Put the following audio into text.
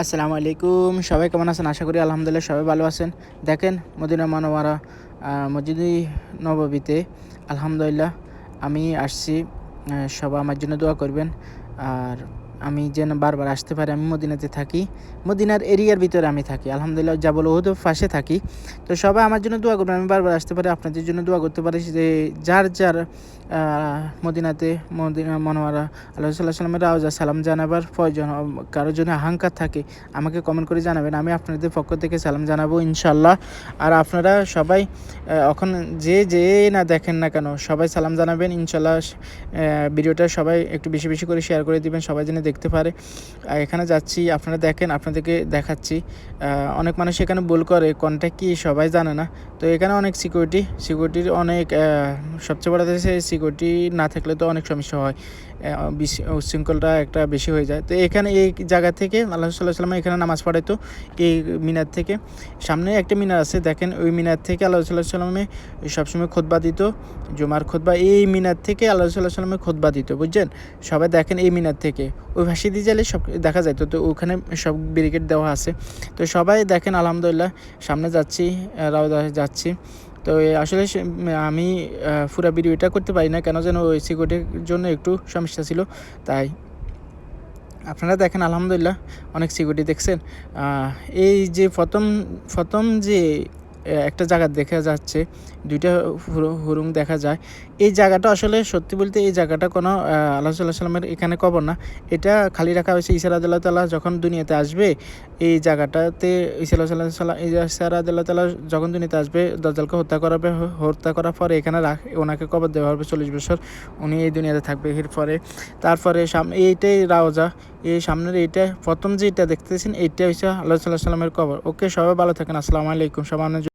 আসসালামু আলাইকুম। সবাই কেমন আছেন? আশা করি আলহামদুলিল্লাহ সবাই ভালো আছেন। দেখেন, মদিনা মানোয়ারা মসজিদ নববীতে। আলহামদুলিল্লাহ, আমি আসছি সবাই আমার জন্য দোয়া করবেন। আর আমি যেন বারবার আসতে পারি, আমি মদিনাতে থাকি। মদিনার এরিয়ার ভিতরে আমি থাকি। আলহামদুলিল্লাহ জাবল ওহুদ পাশে থাকি। তো সবাই আমার জন্য দোয়া করবেন, আমি বারবার আসতে পারি, আপনাদের জন্য দোয়া করতে পারি যে যার যার মদিনাতে মদিনা মনোয়ারা আল্লাহ সাল্লাহ সাল্লামের রাওজা সালাম জানাবার প্রয়োজন কারোর জন্য আহাঙ্কার থাকে, আমাকে কমেন্ট করে জানাবেন। আমি আপনাদের পক্ষ থেকে সালাম জানাব ইনশাল্লাহ আর আপনারা সবাই এখন যে যে না দেখেন না কেন, সবাই সালাম জানাবেন ইনশাল্লাহ ভিডিওটা সবাই একটু বেশি বেশি করে শেয়ার করে দিবেন, সবাই যেন দেখতে পারে। এখানে যাচ্ছি, আপনারা দেখেন, আপনাদেরকে দেখাচ্ছি অনেক মানুষ এখানে ভুল করে কোনটা কি সবাই জানে না। তো এখানে অনেক সিকিউরিটি সিকিউরিটির অনেক সবচেয়ে বড় দেশে সিকিউরিটি না থাকলে তো অনেক সমস্যা হয়। উচ্ছৃঙ্খলটা একটা বেশি হয়ে যায়। তো এখানে এই জায়গা থেকে আল্লাহ সাল্লাহ সাল্লাম এখানে নামাজ পড়াইতো এই মিনার থেকে, সামনে একটা মিনার আছে, দেখেন, ওই মিনার থেকে আল্লাহ সাল্লাহ সাল্লামে সবসময় খোদবা দিত, জুমার খোদবা এই মিনার থেকে আল্লাহ সাল্লাহ সাল্লামে খোদবা দিত, বুঝছেন? সবাই দেখেন এই মিনার থেকে। ওই ভাসি দিয়ে গেলে সব দেখা যায় তো ওখানে সব ব্যারিকেড দেওয়া আছে। তো সবাই দেখেন, আলহামদুলিল্লাহ, সামনে যাচ্ছি, রাউদা যাচ্ছি। তো আসলে আমি পুরো ভিডিওটা করতে পারি না, কেন যেন ওই সিকিউরিটির জন্য একটু সমস্যা ছিল, তাই। আপনারা দেখেন, আলহামদুলিল্লাহ, অনেক সিকিউরিটি দেখছেন। এই যে প্রথম প্রথম যে একটা জায়গা দেখা যাচ্ছে, দুইটা হুরু- দেখা যায়। এই জায়গাটা আসলে সত্যি বলতে এই জায়গাটা কোনো আল্লাহ সাল্লাহ সাল্লামের এখানে কবর না। এটা খালি রাখা হয়েছে ইসারা আদাল্লাহ তাল্লাহ যখন দুনিয়াতে আসবে, এই জায়গাটাতে ইসাল্লাহ সাল্লাহ সাল্লাম ইসারা আদাল্লাহ তাল্লাহ যখন দুনিয়াতে আসবে দজ্জালকে হত্যা করাবে হত্যা করার পরে এখানে রাখ, ওনাকে কবর দেওয়া হবে চল্লিশ বছর। উনি এই দুনিয়াতে থাকবে এরপরে তারপরে সামনে এইটাই রাওজা। এই সামনের এইটা, প্রথম যে যেটা দেখতেছেন, এইটা হচ্ছে আল্লাহ সাল্লাহ সাল্লামের কবর। ওকে, সবাই ভালো থাকেন, আসসালামু আলাইকুম সবার